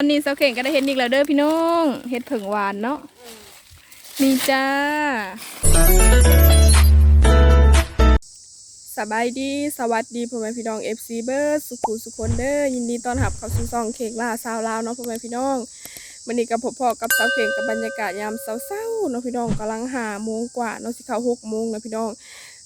วันนี้เสาเข่งก็ได้เห็นอีกแล้วเด้อพี่น้องเห็ดผึ่งหวานเนาะนี่จ้า สบายดีสวัสดีพ่อแม่พี่น้อง FC เบิร์ดสุขุสุขคนเด้อยินดีต้อนรับเข้าสู่ซองเข่งล่าสาวลาวเนาะพ่อแม่พี่น้องวันนี้กับผมพ่อกับสาวเข่งกับบรรยากาศยามเศร้าๆเนาะพี่น้องกำลังหาโมงกว่าเนาะสิเข้าหกโมงแล้วพี่น้อง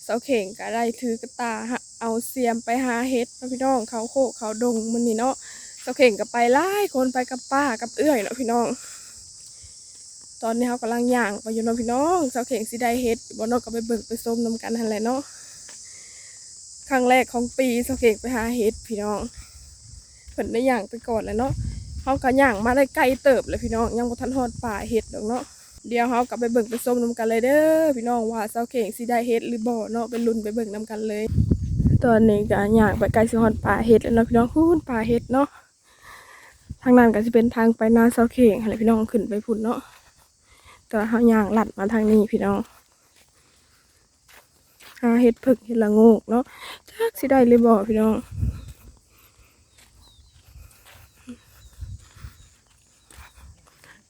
สาวเข่งก็ได้ถือกระตาเอาเสียมไปหาเห็ดเนาะพี่น้องเขาโคกเขาดงมันนี่เนาะ เสาเข่งกับไปไล่คนไปกับป้ากับเอื้อยเนาะพี่น้อง ตอนนี้เขากำลังย่างไปอยู่เนาะพี่น้องเสาเข่งสิได้เฮ็ดบนนอกก็ไปเบิกไปส้มน้ำกันทันแหละเนาะครั้งแรกของปีเสาเข่งไปหาเฮ็ดพี่น้องเพิ่นได้ย่างไปก่อนแล้วเนาะเขาก็ย่างมาได้ไกลเติบเลยพี่น้องยังบ่ทันฮอดป่าเฮ็ดดอกเนาะเดี๋ยวเขากลับไปเบิ่งไปส้มน้ำกันเลยเด้อพี่น้องว่าเสาเข่งสิได้เฮ็ดหรือบ่เนาะไปลุ้นไปเบิ่งน้ำกันเลย ตอนนี้ก็ย่างไปไกลสิฮอดป่าเฮ็ดแล้วเนาะพี่น้องฮู้นป่าเฮ็ดเนาะ ทางนั้นก็จะเป็นทางไปนาเสาเข่งอะไรพี่น้องขึ้นไปพุ่นเนาะแต่ว่าเขาย่างหลัดมาทางนี้พี่น้องหาเห็ดผึกเห็ดละโงกเนาะจักสิได้เลยบอกพี่น้อง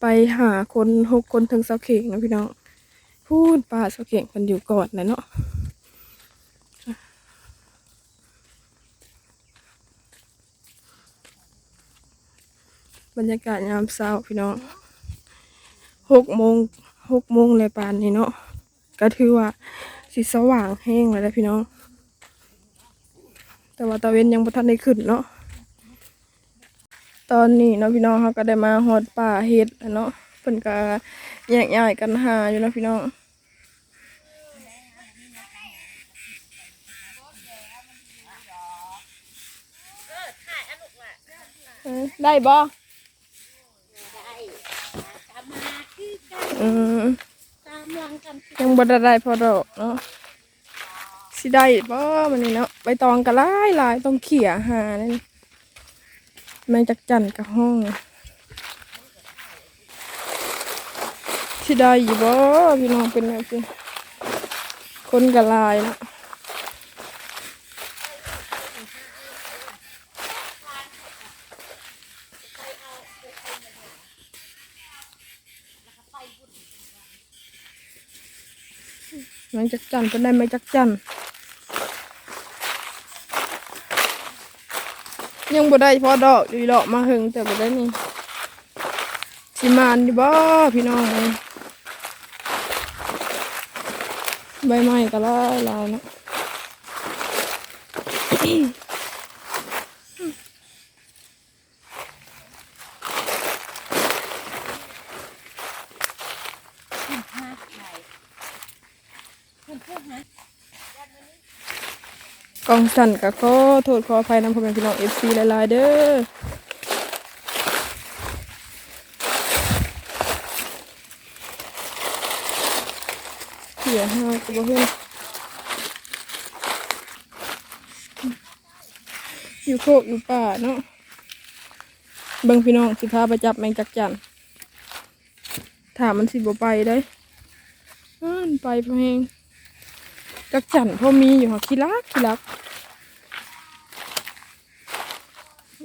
ไปหาคนหกคนถึงเสาเข่งนะพี่น้องพูดป่าเสาเข่งกันอยู่ก่อนนะเนาะ บรรยากาศยามเช้าพี่น้องหกโมงหกโมงเลยปานนี้เนาะก็ถือว่าสีสว่างแห้งเลยนะพี่น้อง แต่ว่าตะเวนยังบ่ทันได้ขึ้นเนาะตอนนี้เนาะพี่น้องเขาก็ได้มาฮอดป่าเฮ็ดเนาะเพิ่นก็แยกย้ายกันหาอยู่นะพี่น้องได้บ่ ตามมาคื อืมตามหลังกันยังบดได้พอดอกเนาะสิได้บ่มันนี่เนาะใบตองก็หลายหลายต้องเขี่ยหานั่นแมงจักจันกับห้องสิได้อยู่บ่พี่น้องเป็นแบบนี้คนก็หลายเนาะแม งจักจันเป็นได้แมจักจันยังบ่ได้พอดอกดีดอกมาหึงแต่บ่ได้นี่สิมานอยู่บ่พี่น้องใบไม้ก็ลายลายนะ หาไข่คนพวกหาก องสั่นก็ขอโทษขออภัยนำพ่อแม่พี่น้อง FC หลายๆเด้อเสียห้าก็บ่เพิ่นอยู่โคกอยู่ป่าเนาะเบิ่งพี่น้องสิพาไปจับแมงจักจันถามมันสิบ่ไปได้อ้าไปพอแฮง จักจันพอมีอยู่หรอขี้รักขี้รัก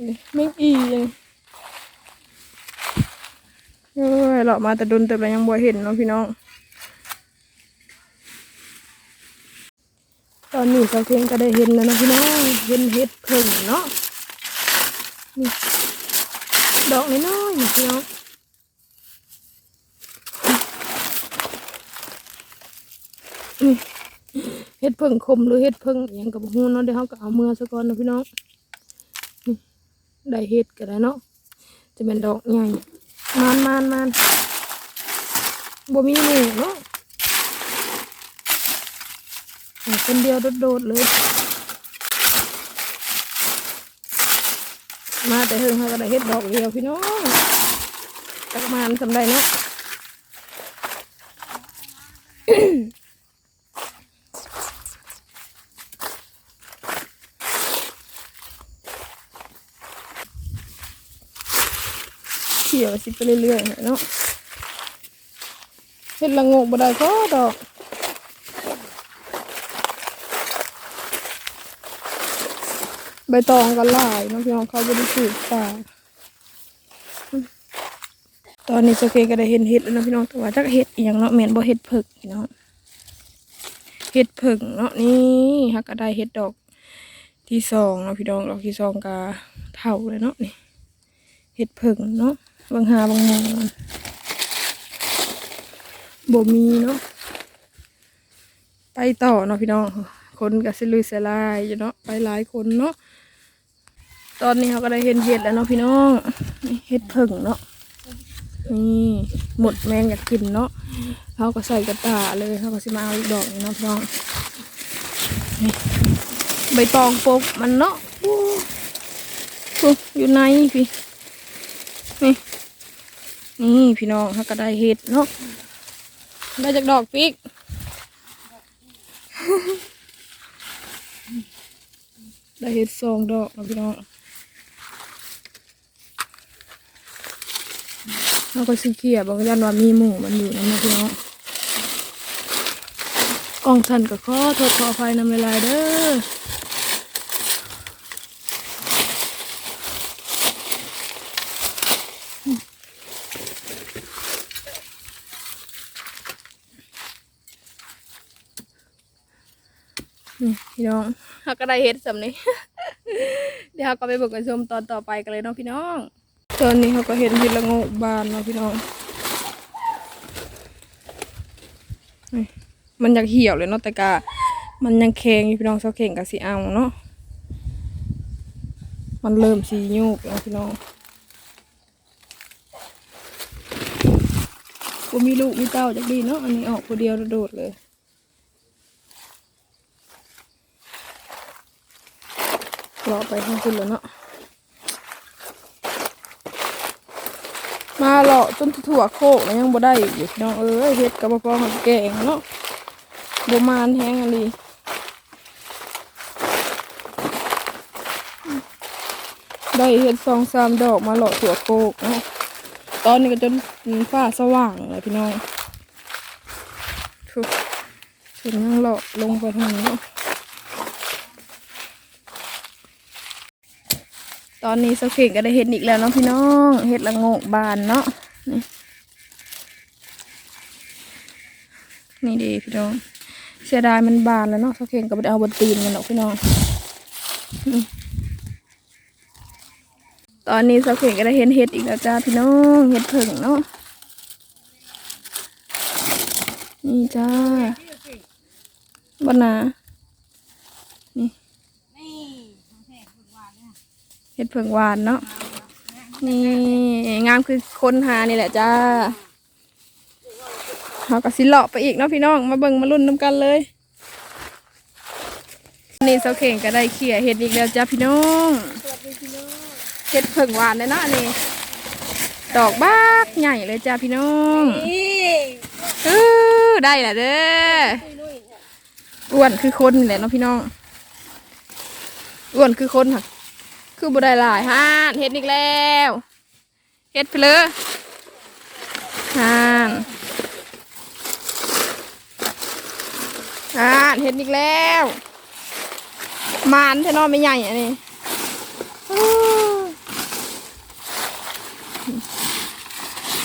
นี่แม่งอีเอ้ยเรามาแต่ดนแต่เรายังบ่เห็นเนาะพี่น้อง ตอนนี้เสาเพียงก็ได้เห็นแล้วนะพี่น้องเห็นเห็ดเพิ่งเนาะนี่ดอกน้อยๆนะพี่น้องนี่ ฮ็ดเพิ่งคมหรือเฮ็ดเพิ่งอหยังกับฮูเนาะเดี๋ยวเขาก็เอามือซะก่อนนะพี่น้องนี่ได้เฮ็ดก็ได้เนาะจะเป็นดอกใหญ่มานมานมานบ่มีหมูเนาะเอาคนเดียวโดดๆเลย มาแต่เฮิงเขาก็ได้เฮ็ดดอกเดียวพี่น้องจักมานสำได้เนาะ เขี่ยวสิไปเรื่อยๆเนาะเห็ดละงกบ่ได้ก็ดอกใบตองก็หลายน้องพี่น้องเขาบริสุทธิ์ป่าตอนนี้โอเคก็ได้เห็นเห็ดแล้วนะพี่น้องแต่ว่าจักเห็ดอย่างเนาะแม่นบ่เห็ดผิกพี่น้องเห็ดเผิกเนาะนี่ฮักก็ได้เห็ดดอกที่สองเนาะพี่น้องดอกที่สองก็เท่าเลยเนาะนี่เห็ดเผิกเนาะ บางหาบางมองมันบ่มีเนาะไปต่อเนาะพี่น้อง คนก็สิลุยสลายอยู่เนาะไปหลายคนเนาะตอนนี้เขาก็ได้เห็นเห็ดแล้วเนาะพี่น้องเห็ดเผิกเนาะนี่หมดแมงอยากกินเนาะเขาก็ใส่กระตาเลยเขาก็สิมาเอาอีกดอกนี่เนาะพี่น้องนี่ใบตองปกมันเนาะอู้หูอยู่ในพี่นี่ นี่พี่น้องเขาก็ได้เห็ดเนาะได้จากดอกปิกได้เห็ดสองดอกนะพี่น้องเราก็ซื้อเกียบอกยันว่ามีหมูมันอยู่นั่นนะพี่น้องกองทันกับข้อโทษขออภัยนำเวลาเด้อ นี่พี่น้องเขาก็ได้เฮ็ดสำนี้ เดี๋ยวเราก็ไปเบิกกันชมตอนต่อไปกันเลยเนาะพี่น้อง ตอนนี้เขาก็เห็นที่ละงกบานเนาะพี่น้องนี่มันอยากเหี่ยวเลยเนาะแต่กามันยังแข็งอยู่พี่น้องเสาเข่งกับสีเอาเนาะ มันเริ่มสียุบแล้วพี่น้องกูมีลูกมีเต้าจากดีเนาะ อันนี้ออกคนเดียวโดดเลย รอไปข้งคุณแล้วเนาะมาเลาะจนถั่วโคกแล้วยังบ่ได้อยู่น้องเอ้ยเฮ็ดกับบ่พอหักแกงเนาะบ่มานแฮงอันนี้ได้เฮ็ดสองสามดอกมาเลาะถั่วโคกเนาะตอนนี้ก็จนฟ้าสว่างเลยพี่น้องทุกถึงยังเลาะลงไปทางนี้เนาะ ตอนนี้สกเข่งก็ได้เห็ดอีกแล้วเนาะพี่น้องเห็ดละโงกบานเนาะนี่นี่ดีพี่น้องเสียดายมันบานแล้วเนาะสกเข่งก็ไปเอาบนตีนมันเนาะพี่น้องตอนนี้สกเข่งก็ได้เห็นเห็ดอีกแล้วจ้าพี่น้องเห็ดผึ่งเนาะนี่จ้าบนนานี่ เห็ดเผืองหวานเนาะนี่งามคือคนหานี่แหละจ้าเขาก็สิเลาะไปอีกเนาะพี่น้องมาเบิ่งมาลุ้นน้ำกันเลยนี่เสาเข่งก็ได้เขี่ยเห็ดอีกแล้วจ้าพี่น้องเห็ดเผืองหวานเลยเนาะอันนี่ดอกบ้ากใหญ่เลยจ้าพี่น้องนี่เออได้แหละเด้ออ้วนคือคนนี่แหละเนาะพี่น้องอ้วนคือคนค่ะ คือบุได้หลายฮานเฮ็ดอีกแล้วเฮ็ดไปเลยฮานฮานเฮ็ดอีกแล้วมานเทนอไม่ใหญ่อันนี้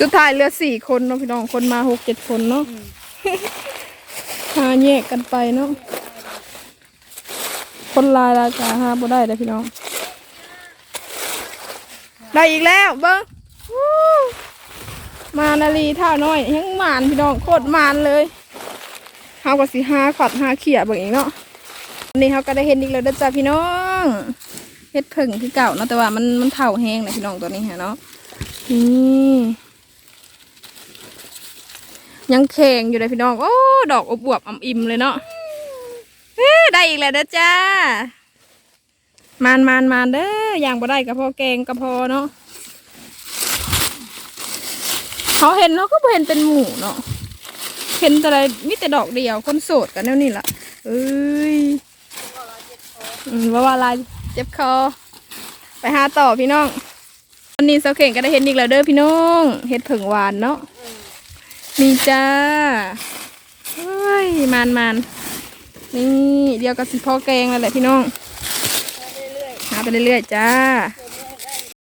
สุดท้ายเหลือสี่คนเนาะพี่น้องคนมาหกเจ็ดคนเนาะหาแยกกันไปเนาะคนลายรายกาหาบ่ได้เลยพี่น้อง ได้อีกแล้วเบิ้งมานาลีท่าน้อยยังมานพี่น้องโคตรมานเลยเฮาก็สิหาขัดหาเขี่ยบิ่งอีกเนาะวันนี้เฮาก็ได้เห็นอีกแล้วเด้อจ้าพี่น้องเฮ็ดผึ่งคือเก่าเนาะแต่ว่ามันมันเท่าแห้งนะพี่น้องตัวนี้ฮะเนาะนี่ยังแข็งอยู่เลยพี่น้องโอ้ดอกอบอวบอ่ำอิ่มเลยเนาะได้อีกแล้วเด้อจ้า มานมานมานเด้อย่างบ่ได้ก็พอแกงก็พอเนาะเขาเห็นเนาะก็เห็นเป็นหมูเนาะเห็นอะไรมีแต่ดอกเดียวคนโสดกันแนวนี้ล่ะเอ้ยว่าว่าอะไรเจ็บคอไปหาต่อพี่น้องวันนี้เสาเข่งก็ได้เห็นอีกแล้วเด้อพี่น้องเห็ดผึ่งหวานเนาะนี่จ้าเฮ้ยมานมานนี่เดียวกับสิพ่อแกงแล้วแหละพี่น้อง ไปเรื่อยๆจ้า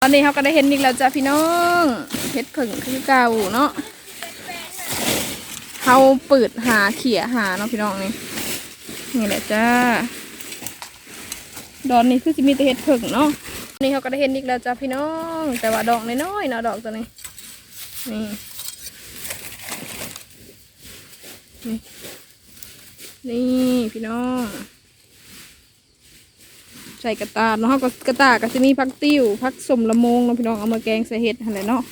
ตอนนี้เขาก็ได้เห็นอีกแล้วจ้ะพี่น้องเห็ดผึ่งคือเก่าเนาะเขาเปิดหาเขี่ยหาเนาะพี่น้องนี่นี่แหละจ้า ดอนนี้คือจะมีแต่เห็ดผึ่งเนาะนี่เขาก็ได้เห็นอีกแล้วจ้ะพี่น้อง แต่ว่าดอกน้อยๆเนาะดอกตัวนี้นี่นี่ พี่น้อง ใส่กระตาเนาะก็กระตาก็จะมีผักติ้วผักสมละมงเนาะพี่น้องเอามาแกงใส่เห็ดอะไรเนาะ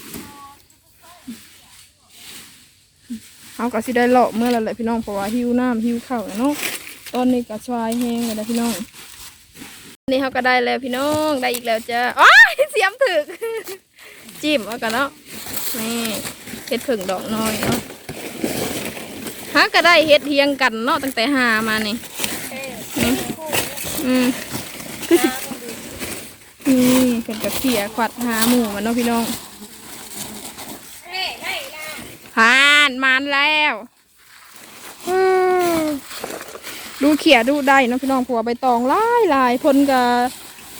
เขาก็สิได้เลาะเมื่อไรแหละพี่น้องเพราะว่าหิวน้ำหิวข้าวเนาะตอนนี้ก็ชวายแห้งเลยนะพี่น้องนี่เขาก็ได้แล้วพี่น้องได้อีกแล้วจ้าอ้ายเสียมถึกจิ้มเอากันเนาะนี่เห็ดผึ่งดอกน้อยเนาะหาก็ได้เห็ดเทียงกันเนาะตั้งแต่หามานี่อือ นี่อืมนี่เป็นกระเทียขวัดหาหมูมันเนาะพี่น้องผ่านมานแล้วดูเขียดูได้เนาะพี่น้องผัวใบตองลายลายพนกะ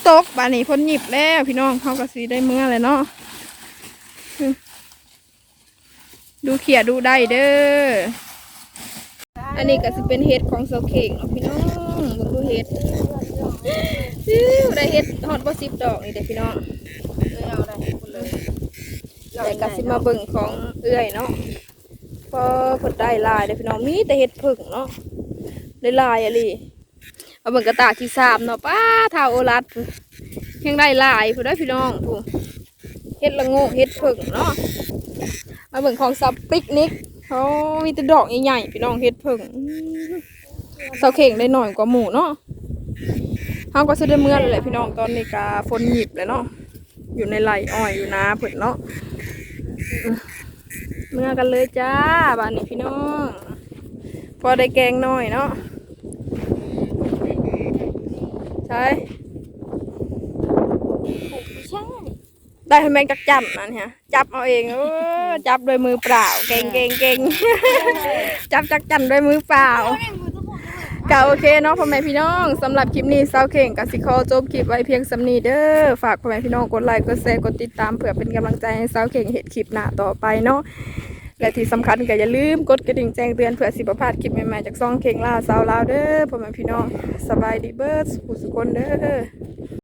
ตกบานนี้พนหยิบแล้วพี่น้องเขาก็สีได้เมื่อเลยเนาะดูเขียดูได้เด้อ อันนี้ก็จะเป็นเห็ดของเสาเข่งเนาะพี่น้องเบิ่งดูเห็ด ซิวได้เฮ็ดฮอดบ่สิบดอกนี่เด้อพี่น้องเลยเอาอะไรคุณเลยแต่ก็สิมาเบิ่งของเอื้อยเนาะพอเพิ่นได้หลายเด้อพี่น้องมีแต่เฮ็ดผึ่งเนาะได้หลายอะลีเอาเบิ่งกระตาที่สามเนาะป้าท้าวโอรัดพุ่นยังได้หลายพุ่นเด้พี่น้องพุ่นเฮ็ดละโงกเฮ็ดผึ่งเนาะมาเบิ่งของซับปิกนิกเขามีแต่ดอกใหญ่ๆพี่น้องเฮ็ดผึ่งเสาเข่งได้หน่อยกว่าหมูเนาะ เขาก็จะได้เมื่อเลยแหละพี่น้องตอนนี้กาฝนหยิบเลยเนาะอยู่ในไหลอ้อยอยู่นาเผิดเนาะเมื่อกันเลยจ้าบ้านนี้พี่น้อง พอได้แกงหน่อยเนาะใช่ใช่ได้ทำไมจักจับนั่นฮะจับเอาเองเออจับด้วยมือเปล่า เก่งเก่งเก่งจับจักจันด้วยมือเปล่า ก็โอเคเนาะพ่อแม่พี่น้องสำหรับคลิปนี้เศร้าเข่งกับสิคอจบคลิปไว้เพียงสำนีเด้อฝากพ่อแม่พี่น้องกดไลค์กดแชร์กดติดตามเผื่อเป็นกำลังใจให้เศร้าเข่งเห็นคลิปหน้าต่อไปเนาะและที่สำคัญก็อย่าลืมกดกระดิ่งแจ้งเตือนเผื่อสิบพลาดคลิปใหม่ๆจากซ่องเข่งล่าสาวลาวเด้อพ่อแม่พี่น้องสบายดีเบิร์ดสุขสุขคนเด้อ